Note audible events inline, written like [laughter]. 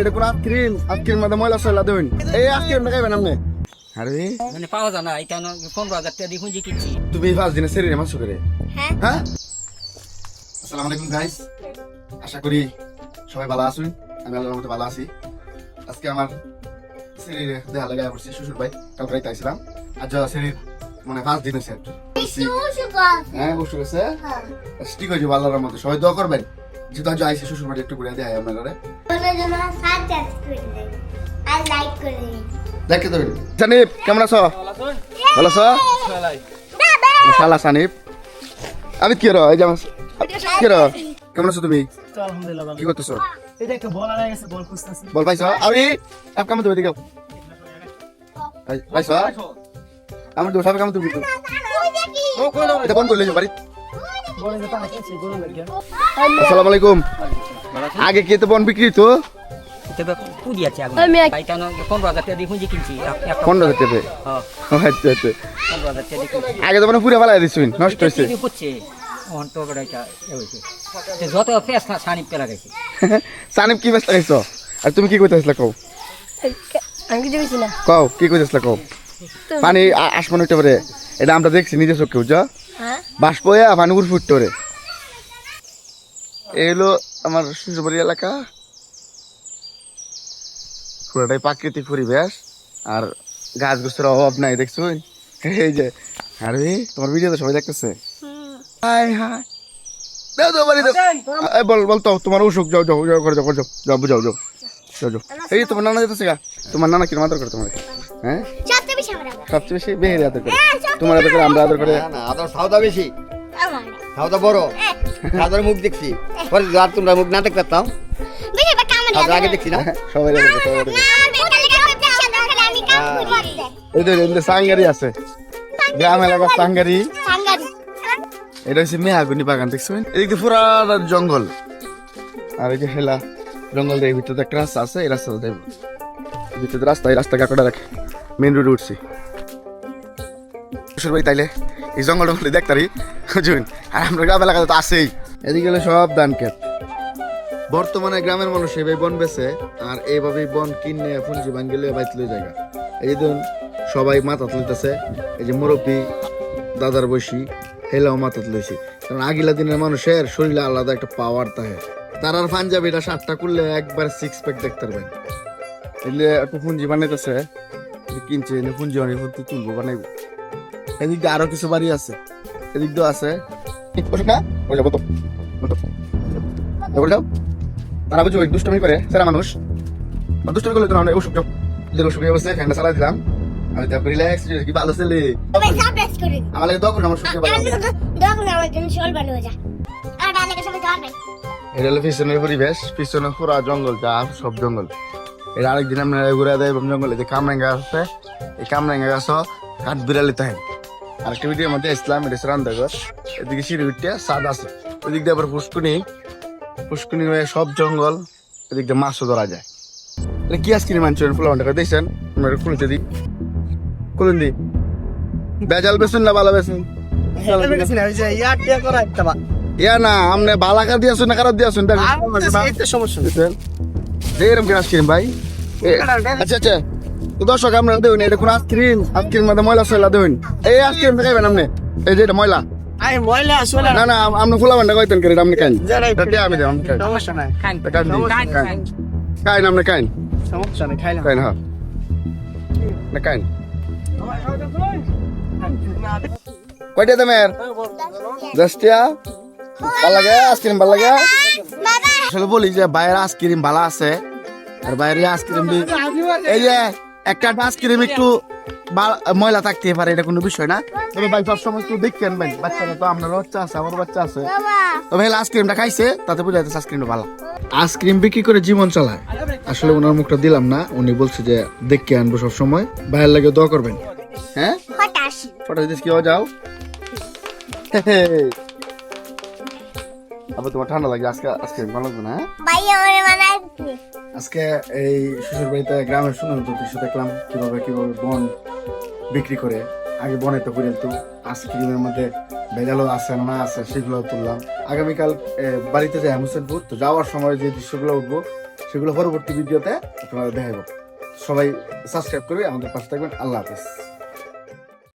এটা কোন ice cream ice cream মধ্যে ময়লা সয়লা দেবেন এই আইসক্রিম খাইবেন আপনি আরে মানে পাওয়া যায় না এটা পনেরো হাজার টাকা দিয়ে খুঁজে কিনছি তুমি পাঁচ দিনে শরীরে মাংস করে হ্যাঁ হ্যাঁ আসসালামু আলাইকুম গাইস আশা করি সবাই ভালো আছেন আমি আল্লাহর মতো ভালো আছি আজকে আমার শরীরে দেখা লাগা পড়ছে শ্বশুর ভাই কাল রাইতে আইছিলাম আজ শরীর মানে পাঁচ দিন হয়েছে হ্যাঁ বসে গেছে ঠিক হয়েছে আল্লাহর মতো সবাই দোয়া করবেন যেহেতু আজ আইসি শ্বশুর বাড়ি একটু ঘুরে দেয় আপনার ঘরে আর লাইক করে দিন দেখে দেবেন সানিপ কেমন আছো ভালো আছো শালা সানিপ আমি কি র এই যে আমার কি র কেমন আছো তুমি কি করতেছো বল আড়াই গেছে বল খুঁজতেছি বল পাইছো আরে আপ কাম তুমি দিকে পাইছো আমার তো সব কাম তুমি এটা বন্ধ করলে বাড়ি আসসালামু আলাইকুম। আগে কি তো বন বিক্রি তো পুঁজি আছে আগুন এক- এটা পনেরো হাজার টাকা। দিয়ে খুঁজে কিনছি পনেরো হাজার টাকা হ্যাঁ আচ্ছা আচ্ছা আগে তো মানে পুরো ফেলাই দিছুন নষ্ট হয়েছে হচ্ছে যত ফেস পেলা গেছে। সানিপ কি ব্যস্ত আর তুমি কি কইতেছিলা কও? আমি কিছু কিছু না। কও কি কইতেছিলা কও? পানি আ- আসমান উঠতে পারে। এটা আমরা দেখছি নিজে চোখে বুঝছ? হ্যাঁ বাষ্প হয়ে এই হলো আমার শ্বশুরবাড়ি এলাকা। পুরোটাই প্রাকৃতিক পরিবেশ আর গাছ গোছের অভাব নাই দেখছুন এই যে আরে তোমার ভিডিও তো সবাই দেখতেছে। Hi hi. দাও দাও বাড়ি দাও। বল বল তো তোমার অসুখ যাও যাও যাও করে যাও যাও যাও যাও। যাও যাও। এই তোমার নানা যেতেছে গা। তোমার নানা কিরম আদর করে তোমার। হ্যাঁ? সবচেয়ে বেশি বেহেরে আদর করে। তোমার আদর করে আমরা আদর করে। না আদর সাউদা বেশি। সাউদা বড়। সাদার মুখ দেখছি। পরে আর তোমরা মুখ না দেখতে পারতাম আগে দেখছি না? [laughs] সবাই আদর করে এখানে সাঙ্গারি আছে। গ্রাম এলাকার সাঙ্গারি। এটা হচ্ছে মেহাগুনি বাগান দেখছেন এদিক দিয়ে পুরা জঙ্গল। আর এই যে হেলা জঙ্গল দিয়ে ভিতরে একটা রাস্তা আছে এই রাস্তা দিয়ে ভিতরে রাস্তা এই রাস্তা কাকড়া রাখে। মেন রোডে উঠছি। শ্বশুর বাড়ি তাইলে? এই জঙ্গল টঙ্গল দেখতারি বুঝুন আর আমরা গ্রাম এলাকাতে তো আছেই। এদিকে হলো সব ধান ক্ষেত। বর্তমানে গ্রামের মানুষ এইভাবে বন বেছে, আর এইভাবেই বন কিনে পুঞ্জি ভাঙ্গিলে বাইতলে জায়গা। এই ধরুন, সবাই মাথা তুলতেছে, এই যে মুরব্বী দাদার বসি হেলাও মাথা তুলেছি। কারণ আগিলা দিনের মানুষের শরীরে আলাদা একটা পাওয়ার থাকে। তার আর পাঞ্জাবিটা সাতটা করলে একবার সিক্স প্যাক দেখতে পারবেন। এলে একটু পুঞ্জি বানাইতেছে কিনছে, এনে পুঞ্জি অনেক তুলবো, বানাইব। এদিক আরও কিছু বাড়ি আছে। এদিক দিয়ে আছে। বসে না বসে। তারা বুঝো দুষ্টমি করে সেরা মানুষ। দুষ্টমি করলে তো না অসুখ যাও। এদের অসুখ হয়ে ফ্যানটা চালাই দিলাম। আমি তারপর রিল্যাক্স কি ভালো ছেলে। আমার লাগে দোয়া আমার সুখে ভালো হবে। আমার জন্য শোল বানো যা। আর ডালে সবাই দরকার এটা হলো পিছনের পরিবেশ। পিছনে পুরা জঙ্গল যা সব জঙ্গল। এটা আরেকদিন আমরা ঘুরে দেয় জঙ্গলে যে কামরাঙ্গা আছে। এই কামরাঙ্গা গাছ কাঠ বিড়ালি তাহেন আরেকটা ভিডিওর মধ্যে ইসলাম এটা রান্দাঘর এদিকে সিঁড়ি উঠতে সাদ আছে। ওইদিক দিয়ে আবার পুষ্কুনি পুষ্কুনি হয়ে সব জঙ্গল এদিক দিয়ে মাছও ধরা যায়। এটা কি আজকে মানছেন ফুলাউন্ডা করে দিয়েছেন আমরা খুলতে দিই। খুলুন দি। বেজাল বেসুন না ভালো বেসুন? করা ইয়া না আমনে বালাকা দিয়াছুন না খারাপ দিয়াছুন সমস্যা এরকম কিনা আইসক্রিম ভাই। আচ্ছা আচ্ছা। দর্শক আপনারা দেবেন এটা কোন আইসক্রিম আইসক্রিম মধ্যে ময়লা সয়লা দেবেন এই আইসক্রিম খাইবেন আপনি? এই যে এটা ময়লা। না না আম- আপনি ফুলা বান্ডা কইতেন করে আপনি আমি দেব আপনি হ্যাঁ। না কয়টা দামের? দশটিয়া ভালো লাগে? আইসক্রিম ভালো লাগে? আসলে বলি যে বাইরে আইসক্রিম ভালো আছে আর বাইরে আইসক্রিম এই যে একটা আইসক্রিম একটু ময়লা থাকতে পারে এটা কোনো বিষয় না। তবে ভাই সবসময় একটু দেখতেন ভাই বাচ্চারা তো আপনার বাচ্চা আছে আমার বাচ্চা আছে। তবে এই আইসক্রিমটা খাইছে তাতে বোঝা যাচ্ছে আইসক্রিমটা ভালো। আইসক্রিম বিক্রি করে জীবন চালায়। আসলে ওনার মুখটা দিলাম না উনি বলছে যে দেখকে আনব সব সময় বাইরের লাগে দোয়া করবেন। হ্যাঁ? হতাশ ফটো দিতে কি যাও। আবার তোমার ঠান্ডা লাগে আজকে আজকে ভালো লাগবে না হ্যাঁ? ভাই আমার বানাইছে। আজকে এই শ্বশুর বাড়িতে গ্রামের সুন্দর দৃশ্য দেখলাম কীভাবে কীভাবে বন বিক্রি করে আগে বনে তো করে তো আইসক্রিমের মধ্যে ভেজালও আছে না আছে সেগুলো তুললাম। আগামীকাল বাড়িতে যাই হোসেনপুর তো যাওয়ার সময় যে দৃশ্যগুলো উঠবো সেগুলো পরবর্তী ভিডিওতে আপনারা দেখাবো। সবাই সাবস্ক্রাইব করবে আমাদের পাশে থাকবেন। আল্লাহ হাফেজ।